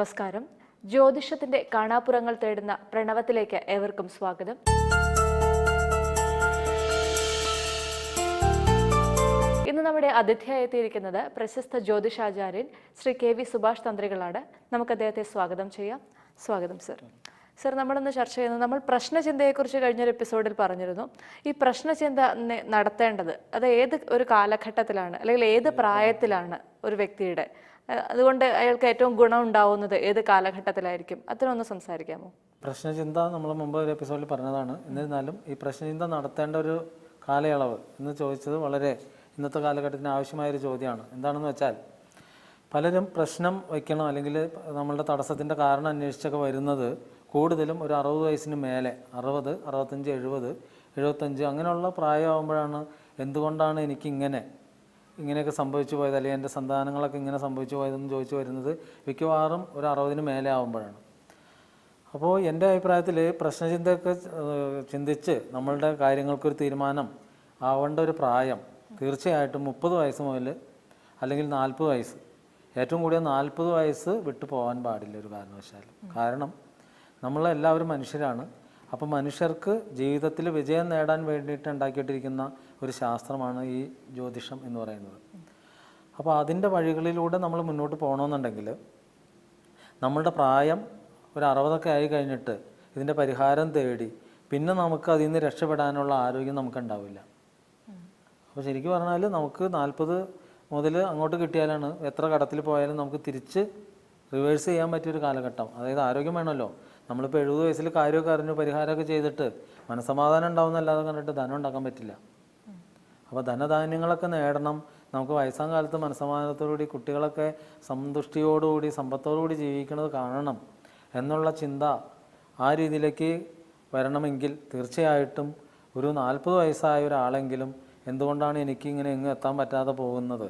നമസ്കാരം. ജ്യോതിഷത്തിന്റെ കാണാപ്പുറങ്ങൾ തേടുന്ന പ്രണവത്തിലേക്ക് ഏവർക്കും സ്വാഗതം. ഇന്ന് നമ്മുടെ അതിഥിയായി എത്തിയിരിക്കുന്നത് പ്രശസ്ത ജ്യോതിഷാചാര്യൻ ശ്രീ കെ വി സുഭാഷ് തന്ത്രികളാണ്. നമുക്ക് അദ്ദേഹത്തെ സ്വാഗതം ചെയ്യാം. സ്വാഗതം സർ. സർ നമ്മളിന്ന് ചർച്ച ചെയ്യുന്നത് നമ്മൾ പ്രശ്നചിന്തയെക്കുറിച്ച് കഴിഞ്ഞൊരു എപ്പിസോഡിൽ പറഞ്ഞിരുന്നു. ഈ പ്രശ്നചിന്ത നടത്തേണ്ടത് അത് ഏത് ഒരു കാലഘട്ടത്തിലാണ് അല്ലെങ്കിൽ ഏത് പ്രായത്തിലാണ് ഒരു വ്യക്തിയുടെ അതുകൊണ്ട് അയാൾക്ക് ഏറ്റവും ഗുണം ഉണ്ടാവുന്നത് ഏത് കാലഘട്ടത്തിലായിരിക്കും? അതിനൊന്ന് സംസാരിക്കാമോ? പ്രശ്നചിന്ത നമ്മൾ മുമ്പ് ഒരു എപ്പിസോഡിൽ പറഞ്ഞതാണ്. എന്നിരുന്നാലും ഈ പ്രശ്നചിന്ത നടത്തേണ്ട ഒരു കാലയളവ് എന്ന് ചോദിച്ചത് വളരെ ഇന്നത്തെ കാലഘട്ടത്തിന് ആവശ്യമായ ഒരു ചോദ്യമാണ്. എന്താണെന്ന് വെച്ചാൽ പലരും പ്രശ്നം വയ്ക്കണം അല്ലെങ്കിൽ നമ്മളുടെ തടസ്സത്തിന്റെ കാരണം അന്വേഷിച്ചൊക്കെ വരുന്നത് കൂടുതലും ഒരു അറുപത് വയസ്സിന് മേലെ അറുപത് അറുപത്തഞ്ച് എഴുപത് എഴുപത്തഞ്ച് അങ്ങനെയുള്ള പ്രായമാകുമ്പോഴാണ് എന്തുകൊണ്ടാണ് എനിക്കിങ്ങനെ ഇങ്ങനെയൊക്കെ സംഭവിച്ചു പോയത് അല്ലെങ്കിൽ എന്റെ സന്താനങ്ങളൊക്കെ ഇങ്ങനെ സംഭവിച്ചു പോയതെന്ന് ചോദിച്ചു വരുന്നത് മിക്കവാറും ഒരു അറുപതിന് മേലെ ആകുമ്പോഴാണ് അപ്പോൾ എന്റെ അഭിപ്രായത്തിൽ പ്രശ്നചിന്തയൊക്കെ ചിന്തിച്ച് നമ്മളുടെ കാര്യങ്ങൾക്കൊരു തീരുമാനം ആവേണ്ട ഒരു പ്രായം തീർച്ചയായിട്ടും മുപ്പത് വയസ്സ് മുതൽ അല്ലെങ്കിൽ നാൽപ്പത് വയസ്സ് ഏറ്റവും കൂടിയ നാൽപ്പത് വയസ്സ് വിട്ടു പോകാൻ പാടില്ല ഒരു കാരണവശാലും. കാരണം നമ്മളെല്ലാവരും മനുഷ്യരാണ്. അപ്പോൾ മനുഷ്യർക്ക് ജീവിതത്തിൽ വിജയം നേടാൻ വേണ്ടിയിട്ട് ഉണ്ടാക്കിയിട്ടിരിക്കുന്ന ഒരു ശാസ്ത്രമാണ് ഈ ജ്യോതിഷം എന്ന് പറയുന്നത്. അപ്പോൾ അതിന്റെ വഴികളിലൂടെ നമ്മൾ മുന്നോട്ട് പോകണമെന്നുണ്ടെങ്കിൽ നമ്മളുടെ പ്രായം ഒരു അറുപതൊക്കെ ആയി കഴിഞ്ഞിട്ട് ഇതിന്റെ പരിഹാരം തേടി പിന്നെ നമുക്ക് അതിൽ നിന്ന് രക്ഷപ്പെടാനുള്ള ആരോഗ്യം നമുക്ക് ഉണ്ടാവില്ല അപ്പോൾ ശരിക്കും പറഞ്ഞാൽ നമുക്ക് നാൽപ്പത് മുതൽ അങ്ങോട്ട് കിട്ടിയാലാണ് എത്ര കടത്തിൽ പോയാലും നമുക്ക് തിരിച്ച് റിവേഴ്സ് ചെയ്യാൻ പറ്റിയൊരു കാലഘട്ടം. അതായത് ആരോഗ്യം വേണമല്ലോ. നമ്മളിപ്പോൾ എഴുപത് വയസ്സിൽ കാര്യമൊക്കെ അറിഞ്ഞു പരിഹാരമൊക്കെ ചെയ്തിട്ട് മനസമാധാനം ഉണ്ടാവുന്നല്ലാതെ കണ്ടിട്ട് ധനം ഉണ്ടാക്കാൻ പറ്റില്ല. അപ്പോൾ ധനധാന്യങ്ങളൊക്കെ നേടണം. നമുക്ക് വയസ്സാം കാലത്ത് മനസ്സമാധാനത്തോടുകൂടി കുട്ടികളൊക്കെ സന്തുഷ്ടിയോടുകൂടി സമ്പത്തോടുകൂടി ജീവിക്കുന്നത് കാണണം എന്നുള്ള ചിന്ത ആ രീതിയിലേക്ക് വരണമെങ്കിൽ തീർച്ചയായിട്ടും ഒരു നാൽപ്പത് വയസ്സായ ഒരാളെങ്കിലും എന്തുകൊണ്ടാണ് എനിക്ക് ഇങ്ങനെ എങ്ങും എത്താൻ പറ്റാതെ പോകുന്നത്?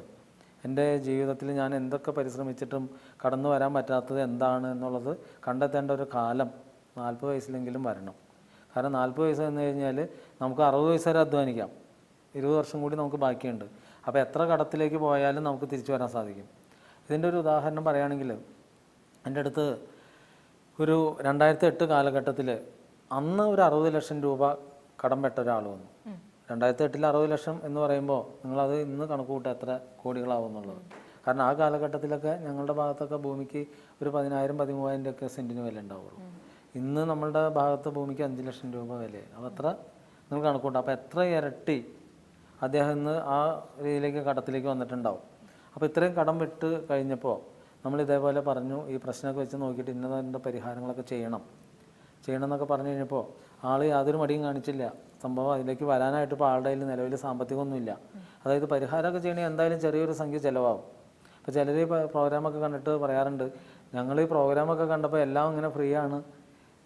എന്റെ ജീവിതത്തിൽ ഞാൻ എന്തൊക്കെ പരിശ്രമിച്ചിട്ടും കടന്നു വരാൻ പറ്റാത്തത് എന്താണ് എന്നുള്ളത് കണ്ടെത്തേണ്ട ഒരു കാലം നാൽപ്പത് വയസ്സിലെങ്കിലും വരണം. കാരണം നാൽപ്പത് വയസ്സ് എന്ന് കഴിഞ്ഞാൽ നമുക്ക് അറുപത് വയസ്സ് വരെ അധ്വാനിക്കാം. ഇരുപത് വർഷം കൂടി നമുക്ക് ബാക്കിയുണ്ട്. അപ്പോൾ എത്ര കടത്തിലേക്ക് പോയാലും നമുക്ക് തിരിച്ചു വരാൻ സാധിക്കും. ഇതിന്റെ ഒരു ഉദാഹരണം പറയുകയാണെങ്കിൽ എന്റെ അടുത്ത് ഒരു രണ്ടായിരത്തി എട്ട് കാലഘട്ടത്തിൽ അന്ന് ഒരു അറുപത് ലക്ഷം രൂപ കടം പെട്ട ഒരാൾ വന്നു. രണ്ടായിരത്തി എട്ടിൽ അറുപത് ലക്ഷം എന്ന് പറയുമ്പോൾ നിങ്ങളത് ഇന്ന് കണക്ക് കൂട്ടുക എത്ര കോടികളാവും എന്നുള്ളത്. കാരണം ആ കാലഘട്ടത്തിലൊക്കെ ഞങ്ങളുടെ ഭാഗത്തൊക്കെ ഭൂമിക്ക് ഒരു പതിനായിരം പതിമൂവായിരം രൂപയൊക്കെ സെന്റിന് വില ഉണ്ടാവുള്ളൂ. ഇന്ന് നമ്മളുടെ ഭാഗത്ത് ഭൂമിക്ക് അഞ്ച് ലക്ഷം രൂപ വില അപ്പോൾ എത്ര? നിങ്ങൾ കണക്കൂട്ടാം അപ്പോൾ എത്ര ഇരട്ടി അദ്ദേഹം ഇന്ന് ആ രീതിയിലേക്ക് കടത്തിലേക്ക് വന്നിട്ടുണ്ടാവും. അപ്പോൾ ഇത്രയും കടം വിട്ട് കഴിഞ്ഞപ്പോൾ നമ്മൾ ഇതേപോലെ പറഞ്ഞു ഈ പ്രശ്നമൊക്കെ വെച്ച് നോക്കിയിട്ട് ഇന്നതിന്റെ പരിഹാരങ്ങളൊക്കെ ചെയ്യണം. ചെയ്യണം എന്നൊക്കെ പറഞ്ഞു കഴിഞ്ഞപ്പോൾ ആൾ യാതൊരു മടിയും കാണിച്ചില്ല. സംഭവം അതിലേക്ക് വരാനായിട്ട് ഇപ്പോൾ ആളുടെ കയ്യിൽ നിലവിൽ സാമ്പത്തികമൊന്നുമില്ല. അതായത് പരിഹാരമൊക്കെ ചെയ്യണമെങ്കിൽ എന്തായാലും ചെറിയൊരു സംഖ്യ ചിലവാകും. അപ്പോൾ ചിലർ ഈ പ്രോഗ്രാമൊക്കെ കണ്ടിട്ട് പറയാറുണ്ട് ഞങ്ങൾ ഈ പ്രോഗ്രാമൊക്കെ കണ്ടപ്പോൾ എല്ലാം ഇങ്ങനെ ഫ്രീ ആണ്.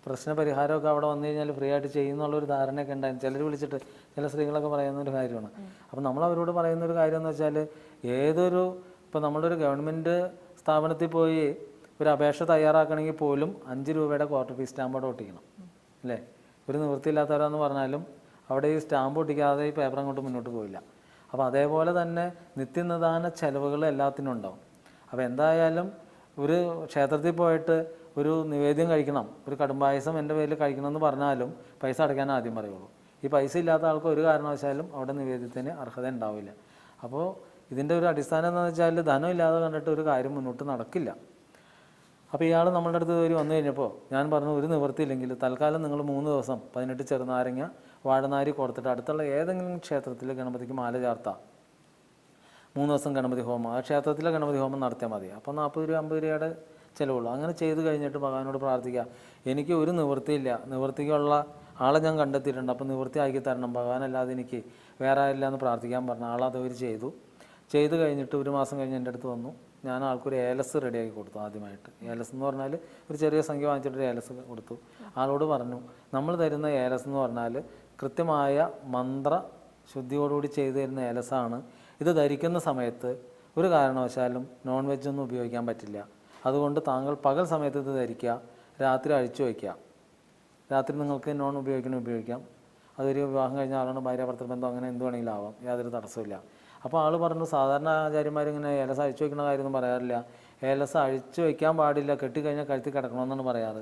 പ്രശ്ന പരിഹാരമൊക്കെ അവിടെ വന്നു കഴിഞ്ഞാൽ ഫ്രീ ആയിട്ട് ചെയ്യുന്നുള്ളൊരു ധാരണയൊക്കെ ഉണ്ടായിരുന്നു. ചിലർ വിളിച്ചിട്ട് ചില സ്ത്രീകളൊക്കെ പറയുന്ന ഒരു കാര്യമാണ്. അപ്പം നമ്മൾ അവരോട് പറയുന്ന ഒരു കാര്യം എന്ന് വെച്ചാൽ ഏതൊരു ഇപ്പോൾ നമ്മളൊരു ഗവൺമെന്റ് സ്ഥാപനത്തിൽ പോയി ഒരു അപേക്ഷ തയ്യാറാക്കണമെങ്കിൽ പോലും അഞ്ച് രൂപയുടെ ക്വാർട്ടർ ഫീസ് സ്റ്റാമ്പ് അവിടെ ഒട്ടിക്കണം. അല്ലേ? ഒരു നിവൃത്തിയില്ലാത്തവരാന്ന് പറഞ്ഞാലും അവിടെ ഈ സ്റ്റാമ്പ് ഒട്ടിക്കാതെ ഈ പേപ്പർ അങ്ങോട്ട് മുന്നോട്ട് പോയില്ല അപ്പോൾ അതേപോലെ തന്നെ നിത്യനിദാന ചെലവുകൾ എല്ലാത്തിനും ഉണ്ടാവും. അപ്പോൾ എന്തായാലും ഒരു ക്ഷേത്രത്തിൽ പോയിട്ട് ഒരു നിവേദ്യം കഴിക്കണം. ഒരു കടുംബായസം എന്റെ പേരിൽ കഴിക്കണം എന്ന് പറഞ്ഞാലും പൈസ അടയ്ക്കാൻ ആദ്യം പറയുള്ളൂ. ഈ പൈസ ഇല്ലാത്ത ആൾക്ക് ഒരു കാരണവശാലും അവിടെ നിവേദ്യത്തിന് അർഹത ഉണ്ടാവില്ല. അപ്പോൾ ഇതിന്റെ ഒരു അടിസ്ഥാനം എന്ന് വെച്ചാൽ ധനം ഇല്ലാതെ കണ്ടിട്ട് ഒരു കാര്യം മുന്നോട്ട് നടക്കില്ല. അപ്പോൾ ഇയാൾ നമ്മളുടെ അടുത്ത് കയറി വന്നു കഴിഞ്ഞപ്പോൾ ഞാൻ പറഞ്ഞു ഒരു നിവൃത്തിയില്ലെങ്കിൽ തൽക്കാലം നിങ്ങൾ മൂന്ന് ദിവസം പതിനെട്ട് ചെറുനാരങ്ങ വാഴനാരി കൊടുത്തിട്ട് അടുത്തുള്ള ഏതെങ്കിലും ക്ഷേത്രത്തിൽ ഗണപതിക്ക് മാല ചാർത്താം. മൂന്ന് ദിവസം ഗണപതി ഹോമം. ആ ക്ഷേത്രത്തിലെ ഗണപതി ഹോമം നടത്തിയാൽ മതി. അപ്പോൾ നാൽപ്പത് രൂപ അമ്പത് രൂപയുടെ ചിലവുള്ളൂ. അങ്ങനെ ചെയ്തു കഴിഞ്ഞിട്ട് ഭഗവാനോട് പ്രാർത്ഥിക്കുക. എനിക്ക് ഒരു നിവൃത്തിയില്ല. നിവൃത്തിക്കുള്ള ആളെ ഞാൻ കണ്ടെത്തിയിട്ടുണ്ട്. അപ്പോൾ നിവൃത്തി ആക്കി തരണം. ഭഗവാനല്ലാതെ എനിക്ക് വേറെ ആരില്ല എന്ന് പ്രാർത്ഥിക്കാൻ പറഞ്ഞു. ആളത് അവർ ചെയ്തു. ചെയ്തു കഴിഞ്ഞിട്ട് ഒരു മാസം കഴിഞ്ഞ് എന്റെ അടുത്ത് വന്നു. ഞാൻ ആൾക്കൊരു ഏലസ് റെഡിയാക്കി കൊടുത്തു ആദ്യമായിട്ട്. ഏലസ് എന്ന് പറഞ്ഞാൽ ഒരു ചെറിയ സംഖ്യ വാങ്ങിച്ചിട്ട് ഒരു ഏലസ് കൊടുത്തു. ആളോട് പറഞ്ഞു നമ്മൾ തരുന്ന ഏലസ് എന്ന് പറഞ്ഞാൽ കൃത്യമായ മന്ത്ര ശുദ്ധിയോടുകൂടി ചെയ്തു തരുന്ന ഏലസാണ് ഇത് ധരിക്കുന്ന സമയത്ത് ഒരു കാരണവശാലും നോൺ വെജ് ഒന്നും ഉപയോഗിക്കാൻ പറ്റില്ല. അതുകൊണ്ട് താങ്കൾ പകൽ സമയത്ത് ഇത് ധരിക്കുക രാത്രി അഴിച്ചു വയ്ക്കുക. രാത്രി നിങ്ങൾക്ക് നോൺ ഉപയോഗിക്കണം ഉപയോഗിക്കാം. അതൊരു വിവാഹം കഴിഞ്ഞ ആളാണ് ഭാര്യ ഭർത്തൃ ബന്ധം അങ്ങനെ എന്ത് വേണമെങ്കിലും ആവാം. യാതൊരു തടസ്സമില്ല അപ്പോൾ ആൾ പറഞ്ഞു സാധാരണ ആചാര്യന്മാർ ഇങ്ങനെ ഏലസ അഴിച്ചു വയ്ക്കുന്ന കാര്യമൊന്നും പറയാറില്ല. ഏലസ് അഴിച്ചു വയ്ക്കാൻ പാടില്ല കെട്ടിക്കഴിഞ്ഞാൽ കഴുത്തി കിടക്കണമെന്നാണ് പറയാറ്.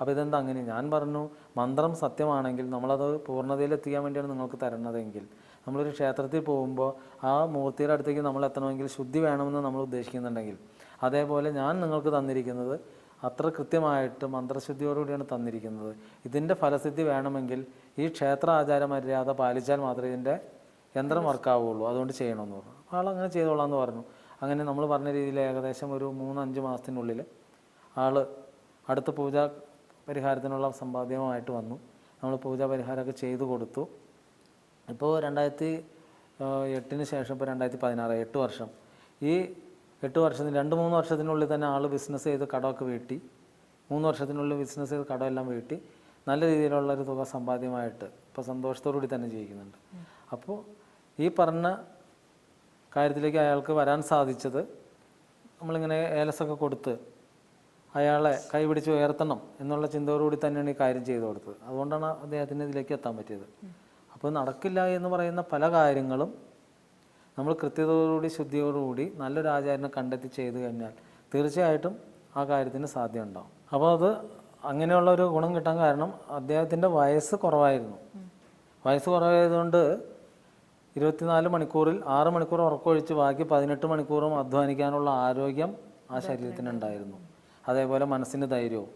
അപ്പോൾ ഇതെന്താ അങ്ങനെ? ഞാൻ പറഞ്ഞു മന്ത്രം സത്യമാണെങ്കിൽ നമ്മളത് പൂർണതയിൽ എത്തിക്കാൻ വേണ്ടിയാണ് നിങ്ങൾക്ക് തരുന്നതെങ്കിൽ നമ്മളൊരു ക്ഷേത്രത്തിൽ പോകുമ്പോൾ ആ മൂർത്തിയുടെ അടുത്തേക്ക് നമ്മൾ എത്തണമെങ്കിൽ ശുദ്ധി വേണമെന്ന് നമ്മൾ ഉദ്ദേശിക്കുന്നുണ്ടെങ്കിൽ. അതേപോലെ ഞാൻ നിങ്ങൾക്ക് തന്നിരിക്കുന്നത് അത്ര കൃത്യമായിട്ട് മന്ത്രശുദ്ധിയോടുകൂടിയാണ് തന്നിരിക്കുന്നത്. ഇതിന്റെ ഫലസിദ്ധി വേണമെങ്കിൽ ഈ ക്ഷേത്ര ആചാര മര്യാദ പാലിച്ചാൽ മാത്രമേ ഇതിന്റെ യന്ത്രം വർക്കാവുള്ളൂ. അതുകൊണ്ട് ചെയ്യണമെന്ന് പറഞ്ഞു. ആൾ അങ്ങനെ ചെയ്തോളാം എന്ന് പറഞ്ഞു. അങ്ങനെ നമ്മൾ പറഞ്ഞ രീതിയിൽ ഏകദേശം ഒരു മൂന്നഞ്ച് മാസത്തിനുള്ളിൽ ആൾ അടുത്ത പൂജ പരിഹാരത്തിനുള്ള സമ്പാദ്യമായിട്ട് വന്നു. നമ്മൾ പൂജാ പരിഹാരമൊക്കെ ചെയ്തു കൊടുത്തു. ഇപ്പോൾ രണ്ടായിരത്തി എട്ടിന് ശേഷം ഇപ്പോൾ രണ്ടായിരത്തി പതിനാറ് എട്ട് വർഷം. ഈ എട്ട് വർഷത്തിന് രണ്ട് മൂന്ന് വർഷത്തിനുള്ളിൽ തന്നെ ആൾ ബിസിനസ് ചെയ്ത് കടമൊക്കെ വീട്ടി. മൂന്ന് വർഷത്തിനുള്ളിൽ ബിസിനസ് ചെയ്ത് കടമെല്ലാം വീട്ടി. നല്ല രീതിയിലുള്ള ഒരു തുക സമ്പാദ്യമായിട്ട് ഇപ്പോൾ സന്തോഷത്തോടുകൂടി തന്നെ ജീവിക്കുന്നുണ്ട്. അപ്പോൾ ഈ പറഞ്ഞ കാര്യത്തിലേക്ക് അയാൾക്ക് വരാൻ സാധിച്ചത് നമ്മളിങ്ങനെ ഏലസൊക്കെ കൊടുത്ത് അയാളെ കൈപിടിച്ച് ഉയർത്തണം എന്നുള്ള ചിന്തയോടുകൂടി തന്നെയാണ് ഈ കാര്യം ചെയ്തു കൊടുത്തത്. അതുകൊണ്ടാണ് അദ്ദേഹത്തിന് ഇതിലേക്ക് എത്താൻ പറ്റിയത്. അപ്പോൾ നടക്കില്ല എന്ന് പറയുന്ന പല കാര്യങ്ങളും നമ്മൾ കൃത്യതയോടുകൂടി ശുദ്ധിയോടുകൂടി നല്ലൊരു ആചാരനെ കണ്ടെത്തി ചെയ്തു കഴിഞ്ഞാൽ തീർച്ചയായിട്ടും ആ കാര്യത്തിന് സാധ്യത ഉണ്ടാവും അപ്പോൾ അത് അങ്ങനെയുള്ള ഒരു ഗുണം കിട്ടാൻ കാരണം അദ്ദേഹത്തിന്റെ വയസ്സ് കുറവായിരുന്നു. വയസ്സ് കുറവായതുകൊണ്ട് ഇരുപത്തിനാല് മണിക്കൂറിൽ ആറ് മണിക്കൂർ ഉറക്കമൊഴിച്ച് ബാക്കി പതിനെട്ട് മണിക്കൂറും അധ്വാനിക്കാനുള്ള ആരോഗ്യം ആ ശരീരത്തിനുണ്ടായിരുന്നു. അതേപോലെ മനസ്സിന് ധൈര്യവും.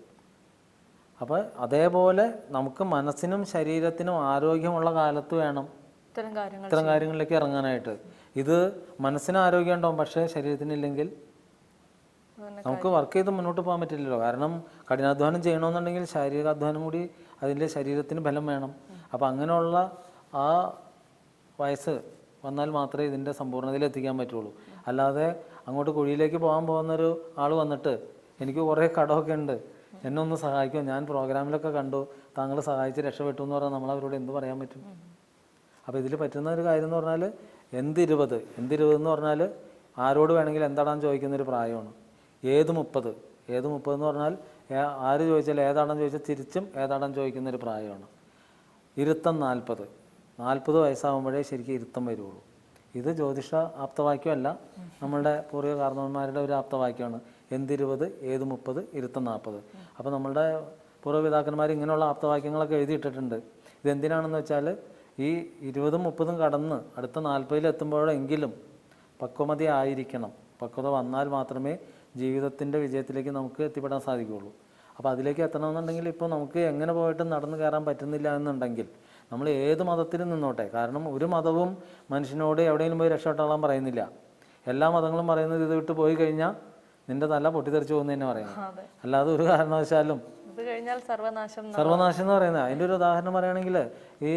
അപ്പോൾ അതേപോലെ നമുക്ക് മനസ്സിനും ശരീരത്തിനും ആരോഗ്യമുള്ള കാലത്ത് വേണം ഇത്തരം കാര്യങ്ങളിലേക്ക് ഇറങ്ങാനായിട്ട്. ഇത് മനസ്സിന് ആരോഗ്യം ഉണ്ടാവും പക്ഷേ ശരീരത്തിനില്ലെങ്കിൽ ഇല്ലെങ്കിൽ നമുക്ക് വർക്ക് ചെയ്ത് മുന്നോട്ട് പോകാൻ പറ്റില്ലല്ലോ. കാരണം കഠിനാധ്വാനം ചെയ്യണമെന്നുണ്ടെങ്കിൽ ശാരീരിക അധ്വാനം കൂടി അതിന്റെ ശരീരത്തിന് ബലം വേണം. അപ്പോൾ അങ്ങനെയുള്ള ആ വയസ്സ് വന്നാൽ മാത്രമേ ഇതിന്റെ സമ്പൂർണതയിൽ എത്തിക്കാൻ പറ്റുള്ളൂ. അല്ലാതെ അങ്ങോട്ട് കുഴിയിലേക്ക് പോകാൻ പോകുന്നൊരു ആൾ വന്നിട്ട് എനിക്ക് കുറേ കടമൊക്കെ ഉണ്ട്. എന്നെ ഒന്ന് സഹായിക്കും. ഞാൻ പ്രോഗ്രാമിലൊക്കെ കണ്ടു. താങ്കൾ സഹായിച്ച് രക്ഷപ്പെട്ടു എന്ന് പറഞ്ഞാൽ നമ്മൾ അവരോട് എന്ത് പറയാൻ പറ്റും? അപ്പോൾ ഇതിൽ പറ്റുന്ന ഒരു കാര്യം എന്ന് പറഞ്ഞാൽ എന്തിരുപത്? എന്തിരുപത് എന്ന് പറഞ്ഞാൽ ആരോട് വേണമെങ്കിൽ എന്താണെന്ന് ചോദിക്കുന്നൊരു പ്രായമാണ്. ഏത് മുപ്പത്? ഏത് മുപ്പത് എന്ന് പറഞ്ഞാൽ ആര് ചോദിച്ചാൽ ഏതാണെന്ന് ചോദിച്ചാൽ തിരിച്ചും ഏതാണെന്ന് ചോദിക്കുന്നൊരു പ്രായമാണ്. ഇരുത്തം നാൽപ്പത്. നാൽപ്പത് വയസ്സാകുമ്പോഴേ ശരിക്കും ഇരുത്തം വരുള്ളൂ ഇത് ജ്യോതിഷ ആപ്തവാക്യമല്ല. നമ്മളുടെ പൂർവിക കാരണവന്മാരുടെ ഒരു ആപ്തവാക്യമാണ്. എന്തിരുപത് ഏത് മുപ്പത് ഇരുത്തം നാൽപ്പത്. അപ്പോൾ നമ്മളുടെ പൂർവപിതാക്കന്മാർ ഇങ്ങനെയുള്ള ആപ്തവാക്യങ്ങളൊക്കെ എഴുതിയിട്ടിട്ടുണ്ട്. ഇതെന്തിനാണെന്ന് വെച്ചാൽ ഈ ഇരുപതും മുപ്പതും കടന്ന് അടുത്ത നാൽപ്പതിലെത്തുമ്പോഴെങ്കിലും പക്വമതി ആയിരിക്കണം. പക്വത വന്നാൽ മാത്രമേ ജീവിതത്തിന്റെ വിജയത്തിലേക്ക് നമുക്ക് എത്തിപ്പെടാൻ സാധിക്കുകയുള്ളൂ. അപ്പോൾ അതിലേക്ക് എത്തണമെന്നുണ്ടെങ്കിൽ ഇപ്പോൾ നമുക്ക് എങ്ങനെ പോയിട്ട് നടന്നു കയറാൻ പറ്റുന്നില്ല എന്നുണ്ടെങ്കിൽ നമ്മൾ ഏത് മതത്തിലും നിന്നോട്ടെ. കാരണം ഒരു മതവും മനുഷ്യനോട് എവിടെയും പോയി രക്ഷപ്പെട്ടോളാൻ പറയുന്നില്ല. എല്ലാ മതങ്ങളും പറയുന്നത് ഇത് വിട്ട് പോയി കഴിഞ്ഞാൽ നിന്റെ തല പൊട്ടിത്തെറിച്ച് പോകുന്നു തന്നെ പറയുന്നത്. അല്ലാതെ ഒരു കാരണവശാലും ഇത് കഴിഞ്ഞാൽ സർവനാശം സർവനാശം എന്ന് പറയുന്നത്. അതിന്റെ ഒരു ഉദാഹരണം പറയുകയാണെങ്കിൽ ഈ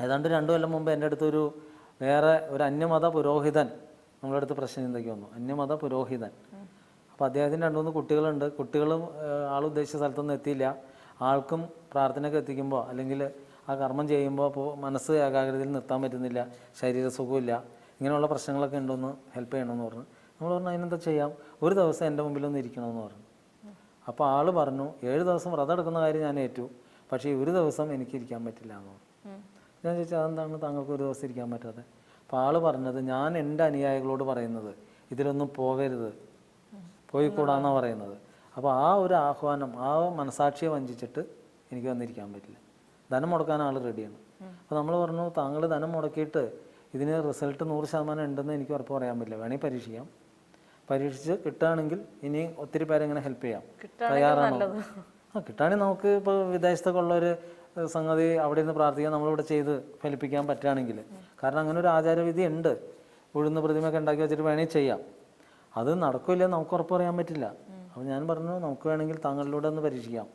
ഏതാണ്ട് രണ്ടു കൊല്ലം മുമ്പ് എന്റെ അടുത്തൊരു വേറെ ഒരു അന്യമത പുരോഹിതൻ നമ്മളെ അടുത്ത് പ്രശ്നം ചിന്തയ്ക്ക് വന്നു. അന്യമത പുരോഹിതൻ. അപ്പോൾ അദ്ദേഹത്തിന് രണ്ടു മൂന്ന് കുട്ടികളുണ്ട്. കുട്ടികളും ഉദ്ദേശിച്ച സ്ഥലത്തൊന്നും എത്തിയില്ല. ആൾക്കും പ്രാർത്ഥനയൊക്കെ എത്തിക്കുമ്പോൾ അല്ലെങ്കിൽ ആ കർമ്മം ചെയ്യുമ്പോൾ അപ്പോൾ മനസ്സ് ഏകാഗ്രതയിൽ നിർത്താൻ പറ്റുന്നില്ല. ശരീരസുഖമില്ല ഇങ്ങനെയുള്ള പ്രശ്നങ്ങളൊക്കെ ഉണ്ടോന്ന് ഹെൽപ്പ് ചെയ്യണമെന്ന് പറഞ്ഞു. നമ്മൾ പറഞ്ഞു അതിനെന്താ ചെയ്യാം? ഒരു ദിവസം എന്റെ മുമ്പിലൊന്ന് ഇരിക്കണമെന്ന് പറഞ്ഞു. അപ്പോൾ ആൾ പറഞ്ഞു ഏഴ് ദിവസം വ്രതം എടുക്കുന്ന കാര്യം ഞാൻ ഏറ്റു. പക്ഷേ ഒരു ദിവസം എനിക്ക് ഇരിക്കാൻ പറ്റില്ല എന്ന് പറഞ്ഞു. ഞാൻ ചോദിച്ചാൽ അതെന്താണ് താങ്കൾക്ക് ഒരു ദിവസം ഇരിക്കാൻ പറ്റാതെ? അപ്പോൾ ആൾ പറഞ്ഞത് ഞാൻ എന്റെ അനുയായികളോട് പറയുന്നത് ഇതിലൊന്നും പോകരുത് പോയിക്കൂടാന്നാണ് പറയുന്നത്. അപ്പോൾ ആ ഒരു ആഹ്വാനം ആ മനസാക്ഷിയെ വഞ്ചിച്ചിട്ട് എനിക്ക് വന്നിരിക്കാൻ പറ്റില്ല. ധനം മുടക്കാൻ ആൾ റെഡിയാണ്. അപ്പോൾ നമ്മൾ പറഞ്ഞു താങ്കൾ ധനം മുടക്കിയിട്ട് ഇതിന് റിസൾട്ട് നൂറ് ശതമാനം ഉണ്ടെന്ന് എനിക്ക് ഉറപ്പ് പറയാൻ പറ്റില്ല. വേണമെങ്കിൽ പരീക്ഷിക്കാം. പരീക്ഷിച്ച് കിട്ടുകയാണെങ്കിൽ ഇനി ഒത്തിരി പേരെ ഇങ്ങനെ ഹെൽപ്പ് ചെയ്യാം. തയ്യാറാണോ? ആ കിട്ടുകയാണെങ്കിൽ നമുക്ക് ഇപ്പോൾ വിദേശത്തൊക്കെ ഉള്ളൊരു സംഗതി അവിടെ നിന്ന് പ്രാർത്ഥിക്കാൻ നമ്മളിവിടെ ചെയ്ത് ഫലിപ്പിക്കാൻ പറ്റുകയാണെങ്കിൽ. കാരണം അങ്ങനെ ഒരു ആചാരവിധി ഉണ്ട്. ഉഴുന്ന പ്രതിമയൊക്കെ ഉണ്ടാക്കി വെച്ചിട്ട് വേണമെങ്കിൽ ചെയ്യാം. അത് നടക്കില്ല നമുക്ക് ഉറപ്പ് പറയാൻ പറ്റില്ല. അപ്പോൾ ഞാൻ പറഞ്ഞു നമുക്ക് വേണമെങ്കിൽ താങ്കളിലൂടെ ഒന്ന് പരീക്ഷിക്കാം.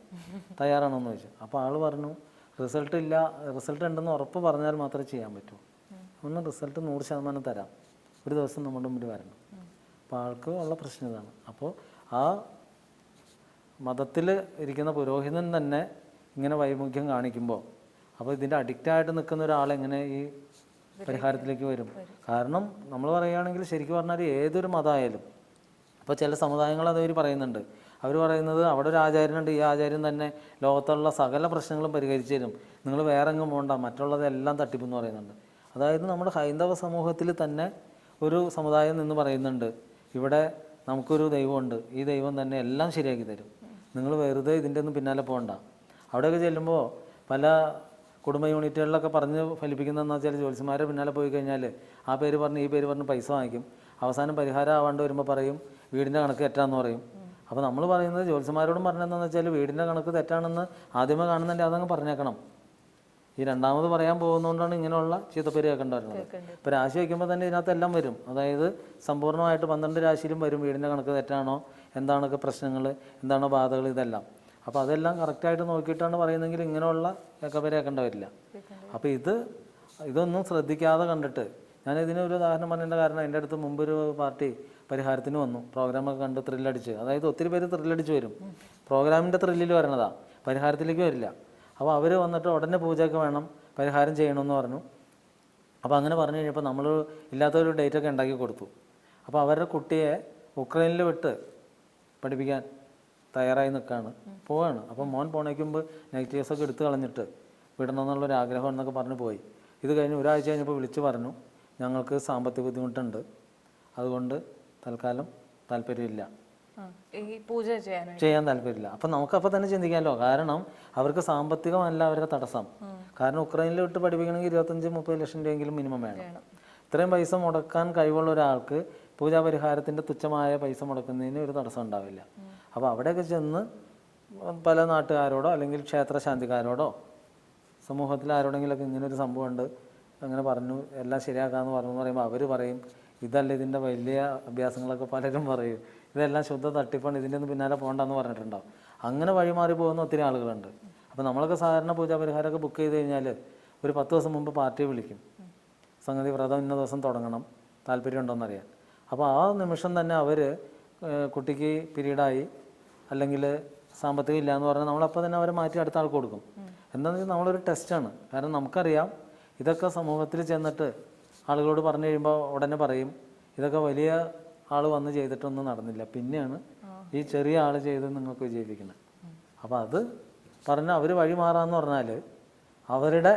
തയ്യാറാണോ എന്ന് ചോദിച്ചു. അപ്പോൾ ആൾ പറഞ്ഞു റിസൾട്ട് ഇല്ല റിസൾട്ട് ഉണ്ടെന്ന് ഉറപ്പ് പറഞ്ഞാൽ മാത്രമേ ചെയ്യാൻ പറ്റൂ. ഒന്ന് റിസൾട്ട് നൂറ് ശതമാനം തരാം. ഒരു ദിവസം നമ്മുടെ മുമ്പിൽ വരണം. അപ്പോൾ ആൾക്ക് ഉള്ള പ്രശ്നം ഇതാണ്. അപ്പോൾ ആ മതത്തിൽ ഇരിക്കുന്ന പുരോഹിതൻ തന്നെ ഇങ്ങനെ വൈമുഖ്യം കാണിക്കുമ്പോൾ അപ്പോൾ ഇതിന്റെ അഡിക്റ്റായിട്ട് നിൽക്കുന്ന ഒരാൾ എങ്ങനെ ഈ പരിഹാരത്തിലേക്ക് വരും? കാരണം നമ്മൾ പറയുകയാണെങ്കിൽ ശരിക്കും പറഞ്ഞാൽ ഏതൊരു മതമായാലും അപ്പോൾ ചില സമുദായങ്ങൾ അതവർ പറയുന്നുണ്ട്. അവർ പറയുന്നത് അവിടെ ഒരു ആചാര്യനുണ്ട് ഈ ആചാര്യൻ തന്നെ ലോകത്തുള്ള സകല പ്രശ്നങ്ങളും പരിഹരിച്ചു തരും. നിങ്ങൾ വേറെ എങ്ങും പോകണ്ട മറ്റുള്ളതെല്ലാം തട്ടിപ്പെന്ന് പറയുന്നുണ്ട്. അതായത് നമ്മുടെ ഹൈന്ദവ സമൂഹത്തിൽ തന്നെ ഒരു സമുദായം നിന്ന് പറയുന്നുണ്ട് ഇവിടെ നമുക്കൊരു ദൈവമുണ്ട് ഈ ദൈവം തന്നെ എല്ലാം ശരിയാക്കി തരും. നിങ്ങൾ വെറുതെ ഇതിന്റെ ഒന്നും പിന്നാലെ പോകണ്ട. അവിടെയൊക്കെ ചെല്ലുമ്പോൾ പല കുടുംബ യൂണിറ്റുകളിലൊക്കെ പറഞ്ഞ് ഫലിപ്പിക്കുന്നതെന്ന് വെച്ചാൽ ജോലിസിമാരെ പിന്നാലെ പോയി കഴിഞ്ഞാൽ ആ പേര് പറഞ്ഞ് ഈ പേര് പറഞ്ഞ് പൈസ വാങ്ങിക്കും. അവസാനം പരിഹാരം ആവാണ്ട് വരുമ്പോൾ പറയും വീടിന്റെ കണക്ക് തെറ്റാന്ന് പറയും. അപ്പോൾ നമ്മൾ പറയുന്നത് ജോലിസിമാരോടും പറഞ്ഞതെന്ന് വെച്ചാൽ വീടിന്റെ കണക്ക് തെറ്റാണെന്ന് ആദ്യമേ കാണുന്നുണ്ട് അതങ്ങ് പറഞ്ഞേക്കണം. ഈ രണ്ടാമത് പറയാൻ പോകുന്നതുകൊണ്ടാണ് ഇങ്ങനെയുള്ള ചീത്തപ്പേര് കേൾക്കേണ്ടി. വരുന്നത് ഇപ്പോൾ രാശി വയ്ക്കുമ്പോൾ തന്നെ ഇതിനകത്ത് എല്ലാം വരും. അതായത് സമ്പൂർണമായിട്ട് പന്ത്രണ്ട് രാശിയിലും വരും വീടിന്റെ കണക്ക് തെറ്റാണോ? എന്താണൊക്കെ പ്രശ്നങ്ങൾ എന്താണോ ബാധകൾ ഇതെല്ലാം. അപ്പോൾ അതെല്ലാം കറക്റ്റായിട്ട് നോക്കിയിട്ടാണ് പറയുന്നതെങ്കിൽ ഇങ്ങനെയുള്ള കേൾക്കപ്പേര് കേൾക്കേണ്ടി വരില്ല അപ്പോൾ ഇത് ഇതൊന്നും ശ്രദ്ധിക്കാതെ കണ്ടിട്ട് ഞാൻ ഇതിനൊരു ഉദാഹരണം പറഞ്ഞതിന്റെ കാരണം എന്റെ അടുത്ത് മുമ്പൊരു പാർട്ടി പരിഹാരത്തിന് വന്നു. പ്രോഗ്രാമൊക്കെ കണ്ട് ത്രില്ലടിച്ച്. അതായത് ഒത്തിരി പേര് ത്രില്ലടിച്ച് വരും. പ്രോഗ്രാമിന്റെ ത്രില്ലിൽ വരണതാ. പരിഹാരത്തിലേക്ക് വരില്ല. അപ്പോൾ അവർ വന്നിട്ട് ഉടനെ പൂജയൊക്കെ വേണം പരിഹാരം ചെയ്യണമെന്ന് പറഞ്ഞു. അപ്പോൾ അങ്ങനെ പറഞ്ഞു കഴിഞ്ഞപ്പോൾ നമ്മൾ ഇല്ലാത്തൊരു ഡേറ്റൊക്കെ ഉണ്ടാക്കി കൊടുത്തു. അപ്പോൾ അവരുടെ കുട്ടിയെ ഉക്രൈനിൽ വിട്ട് പഠിപ്പിക്കാൻ തയ്യാറായി നിൽക്കുകയാണ്. പോവാണ്. അപ്പോൾ മോൻ പോണേക്കുമ്പോൾ നെഗറ്റീവ്സ് ഒക്കെ എടുത്തു കളഞ്ഞിട്ട് വിടണം എന്നുള്ളൊരു ആഗ്രഹം എന്നൊക്കെ പറഞ്ഞ് പോയി. ഇത് കഴിഞ്ഞ് ഒരാഴ്ച കഴിഞ്ഞപ്പോൾ വിളിച്ച് പറഞ്ഞു ഞങ്ങൾക്ക് സാമ്പത്തിക ബുദ്ധിമുട്ടുണ്ട്. അതുകൊണ്ട് തൽക്കാലം താല്പര്യമില്ല. പൂജ ചെയ്യാൻ താല്പര്യമില്ല. അപ്പം നമുക്കപ്പോൾ തന്നെ ചിന്തിക്കാമല്ലോ കാരണം അവർക്ക് സാമ്പത്തികമല്ല അവരുടെ തടസ്സം. കാരണം ഉക്രൈനിൽ വിട്ട് പഠിപ്പിക്കണമെങ്കിൽ ഇരുപത്തഞ്ച് മുപ്പത് ലക്ഷം രൂപയെങ്കിലും മിനിമം വേണം. ഇത്രയും പൈസ മുടക്കാൻ കഴിവുള്ള ഒരാൾക്ക് പൂജാ പരിഹാരത്തിന്റെ തുച്ഛമായ പൈസ മുടക്കുന്നതിന് ഒരു തടസ്സം ഉണ്ടാവില്ല. അപ്പോൾ അവിടെയൊക്കെ ചെന്ന് പല നാട്ടുകാരോടോ അല്ലെങ്കിൽ ക്ഷേത്രശാന്തിക്കാരോടോ സമൂഹത്തിൽ ആരോടെങ്കിലൊക്കെ ഇങ്ങനെ ഒരു സംഭവം ഉണ്ട് അങ്ങനെ പറഞ്ഞു എല്ലാം ശരിയാക്കാമെന്ന് പറഞ്ഞു എന്ന് പറയുമ്പോൾ അവർ പറയും ഇതല്ല ഇതിന്റെ വലിയ അഭ്യാസങ്ങളൊക്കെ പലരും പറയും. ഇതെല്ലാം ശുദ്ധ തട്ടിപ്പാണ് ഇതിന്റെ ഒന്നും പിന്നാലെ പോകണ്ടെന്ന് പറഞ്ഞിട്ടുണ്ടാവും. അങ്ങനെ വഴിമാറി പോകുന്ന ഒത്തിരി ആളുകളുണ്ട്. അപ്പോൾ നമ്മളൊക്കെ സാധാരണ പൂജാ പരിഹാരമൊക്കെ ബുക്ക് ചെയ്ത് കഴിഞ്ഞാൽ ഒരു പത്ത് ദിവസം മുമ്പ് പാർട്ടിയെ വിളിക്കും. സംഗതി വ്രതം ഇന്ന ദിവസം തുടങ്ങണം താല്പര്യമുണ്ടോയെന്നറിയാൻ അപ്പോൾ ആ നിമിഷം തന്നെ അവർ കുട്ടിക്ക് പീരീഡായി അല്ലെങ്കിൽ സാമ്പത്തികം ഇല്ല എന്ന് പറഞ്ഞാൽ നമ്മളപ്പോൾ തന്നെ അവരെ മാറ്റി അടുത്ത ആൾക്ക് കൊടുക്കും. എന്താണെന്ന് വെച്ചാൽ നമ്മളൊരു ടെസ്റ്റാണ് കാരണം നമുക്കറിയാം ഇതൊക്കെ സമൂഹത്തിൽ ചെന്നിട്ട് ആളുകളോട് പറഞ്ഞു കഴിയുമ്പോൾ ഉടനെ പറയും ഇതൊക്കെ വലിയ ആൾ വന്ന് ചെയ്തിട്ടൊന്നും നടന്നില്ല. പിന്നെയാണ് ഈ ചെറിയ ആൾ ചെയ്ത് നിങ്ങൾക്ക് വിജയിപ്പിക്കുന്നത്. അപ്പോൾ അത് പറഞ്ഞ അവർ വഴി മാറാന്ന് പറഞ്ഞാൽ അവരുടെ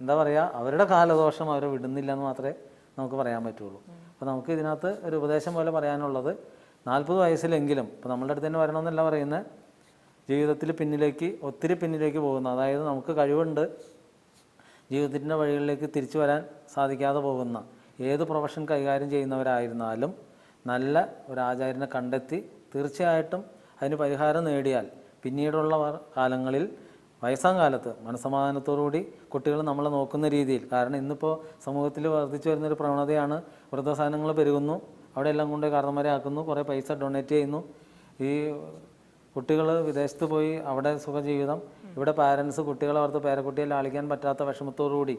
എന്താ പറയുക അവരുടെ കാലദോഷം അവരെ വിടുന്നില്ല എന്ന് മാത്രമേ നമുക്ക് പറയാൻ പറ്റുള്ളൂ. അപ്പോൾ നമുക്ക് ഇതിനകത്ത് ഒരു ഉപദേശം പോലെ പറയാനുള്ളത്. നാൽപ്പത് വയസ്സിലെങ്കിലും ഇപ്പോൾ നമ്മളുടെ അടുത്ത് തന്നെ വരണമെന്നല്ല പറയുന്നത് ജീവിതത്തിൽ പിന്നിലേക്ക് ഒത്തിരി പിന്നിലേക്ക് പോകുന്ന അതായത് നമുക്ക് കഴിവുണ്ട് ജീവിതത്തിന്റെ വഴികളിലേക്ക് തിരിച്ചു വരാൻ സാധിക്കാതെ പോകുന്ന ഏത് പ്രൊഫഷൻ കൈകാര്യം ചെയ്യുന്നവരായിരുന്നാലും നല്ല ഒരു ആചാര്യനെ കണ്ടെത്തി തീർച്ചയായിട്ടും അതിന് പരിഹാരം നേടിയാൽ പിന്നീടുള്ള കാലങ്ങളിൽ വയസ്സാം കാലത്ത് മനസ്സമാധാനത്തോടുകൂടി കുട്ടികൾ നമ്മളെ നോക്കുന്ന രീതിയിൽ. കാരണം ഇന്നിപ്പോൾ സമൂഹത്തിൽ വർദ്ധിച്ചു വരുന്നൊരു പ്രവണതയാണ് വൃദ്ധസാധനങ്ങൾ പെരുകുന്നു. അവിടെ എല്ലാം കൊണ്ട് കാരണന്മാരെ ആക്കുന്നു. കുറേ പൈസ ഡൊണേറ്റ് ചെയ്യുന്നു. ഈ കുട്ടികൾ വിദേശത്ത് പോയി അവിടെ സുഖജീവിതം. ഇവിടെ പാരൻസ് കുട്ടികളെ ഓർത്ത് പേരക്കുട്ടിയെ ലാളിക്കാൻ പറ്റാത്ത വിഷമത്തോടുകൂടി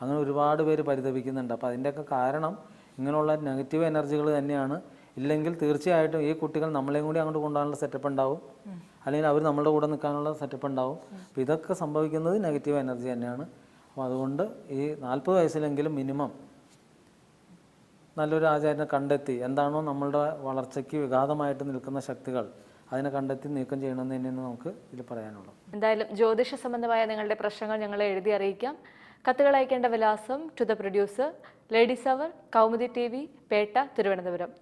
അങ്ങനെ ഒരുപാട് പേര് പരിതപിക്കുന്നുണ്ട്. അപ്പോൾ അതിന്റെയൊക്കെ കാരണം ഇങ്ങനെയുള്ള നെഗറ്റീവ് എനർജികൾ തന്നെയാണ്. ഇല്ലെങ്കിൽ തീർച്ചയായിട്ടും ഈ കുട്ടികൾ നമ്മളെയും കൂടി അങ്ങോട്ട് കൊണ്ടുപോകാനുള്ള സെറ്റപ്പ് ഉണ്ടാവും. അല്ലെങ്കിൽ അവർ നമ്മളുടെ കൂടെ നിൽക്കാനുള്ള സെറ്റപ്പ് ഉണ്ടാവും. അപ്പോൾ ഇതൊക്കെ സംഭവിക്കുന്നത് നെഗറ്റീവ് എനർജി തന്നെയാണ്. അപ്പോൾ അതുകൊണ്ട് ഈ നാൽപ്പത് വയസ്സിലെങ്കിലും മിനിമം നല്ലൊരു ആചാര്യനെ കണ്ടെത്തി എന്താണോ നമ്മളുടെ വളർച്ചയ്ക്ക് വിഘാതമായിട്ട് നിൽക്കുന്ന ശക്തികൾ അതിനെ കണ്ടെത്തി നീക്കം ചെയ്യണമെന്ന് തന്നെയാണ് നമുക്ക് ഇതിൽ പറയാനുള്ളത്. എന്തായാലും ജ്യോതിഷ സംബന്ധമായ നിങ്ങളുടെ പ്രശ്നങ്ങൾ ഞങ്ങളെ എഴുതി അറിയിക്കാം. കത്തുകൾ അയക്കേണ്ട വിലാസം to the producer ladies hour Kaumudi T V Petta Thiruvananthapuram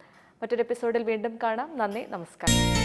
മറ്റൊരു എപ്പിസോഡിൽ വീണ്ടും കാണാം. നന്ദി നമസ്കാരം.